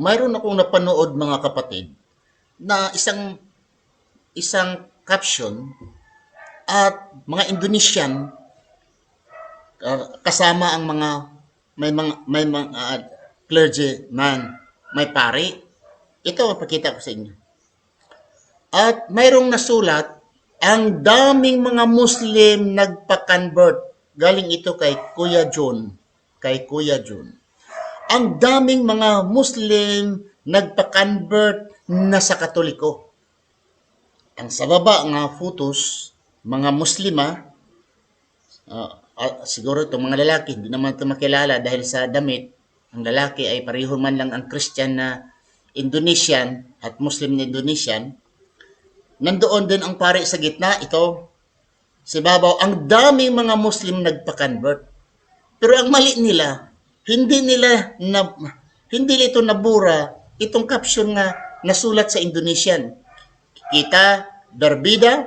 mayroon akong napanood mga kapatid na isang isang caption at mga Indonesian uh, kasama ang mga may mga may mga uh, clergyman, may pari. Ito papakita ko sa inyo. At mayroong nasulat, ang daming mga Muslim nagpa-convert. Galing ito kay Kuya John. Kay Kuya John ang daming mga Muslim nagpa-convert na sa Katoliko. Ang sa baba nga photos, mga Muslima, ah, ah, siguro itong mga lalaki, hindi naman ito makilala dahil sa damit, ang lalaki ay pareho man lang ang Christian na Indonesian at Muslim na Indonesian. Nandoon din ang pare sa gitna, ito, si Babaw, ang daming mga Muslim nagpa-convert. Pero ang mali nila, hindi nila na hindi ito nabura itong caption nga nasulat sa Indonesian. Kita berbida,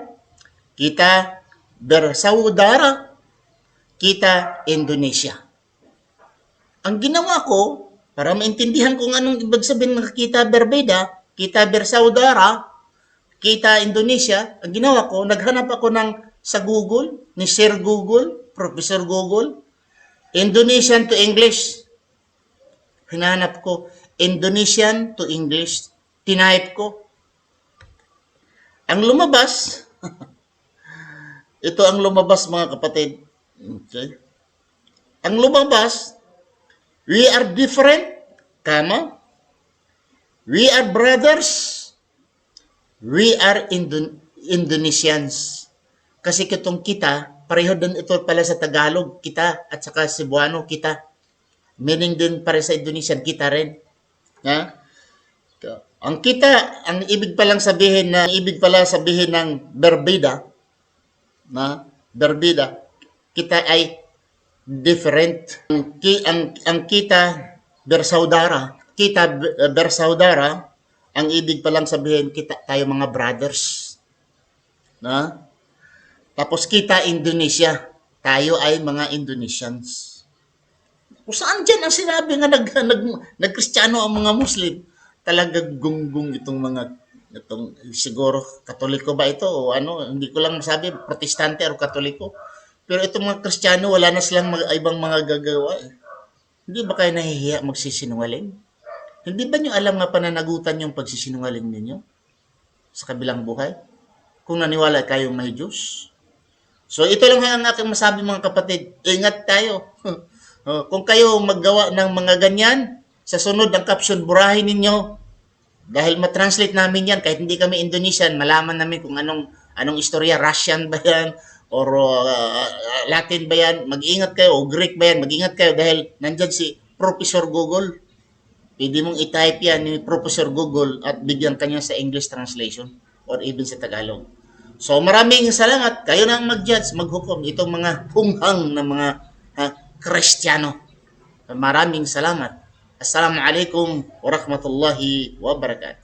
kita bersaudara, kita Indonesia. Ang ginawa ko, para maintindihan kung anong ibig sabihin ng kita berbeda, kita bersaudara, kita Indonesia, ang ginawa ko, naghanap ako ng sa Google, ni Sir Google, Professor Google, Indonesian to English. Hinanap ko, Indonesian to English. Tinype ko. Ang lumabas, ito ang lumabas mga kapatid. Okay. Ang lumabas, we are different, kama, we are brothers, we are Indo- Indonesians. Kasi kitong kita, pareho din ito pala sa Tagalog, kita, at saka Cebuano, kita. Meaning din para sa Indonesian, kita rin. Ha? Ang kita, ang ibig palang sabihin na, ibig pala sabihin ng berbida, na berbida, kita ay different. Ang, ki, ang, ang kita, bersaudara, kita eh, bersaudara, ang ibig palang sabihin, kita tayo mga brothers. Na? Tapos kita Indonesia. Tayo ay mga Indonesians. Kung saan dyan ang sinabi nga nag, nag, nagkristyano ang mga Muslim? Talaga gunggong itong mga itong siguro katoliko ba ito o ano hindi ko lang masabi protestante o katoliko pero itong mga kristyano wala na silang mga, ibang mga gagawa eh. hindi ba kayo nahihiya magsisinungaling hindi ba nyo alam nga pananagutan yung pagsisinungaling ninyo sa kabilang buhay kung naniwala kayong may Diyos So ito lang ang aking masabi mga kapatid. Ingat tayo. Oh, Kung kayo maggawa ng mga ganyan, sa sunod ang caption, burahin ninyo. Dahil matranslate namin yan, kahit hindi kami Indonesian, malaman namin kung anong anong istorya, Russian ba yan, or uh, Latin ba yan, mag-ingat kayo, o Greek ba yan, mag-ingat kayo dahil nandyan si Professor Google. Pwede mong i-type yan ni Professor Google at bigyan kanya sa English translation or even sa Tagalog. So maraming salamat. Kayo na ang mag-judge, maghukom itong mga hunghang na mga Kristiyano. Maraming salamat. Assalamualaikum warahmatullahi wabarakatuh.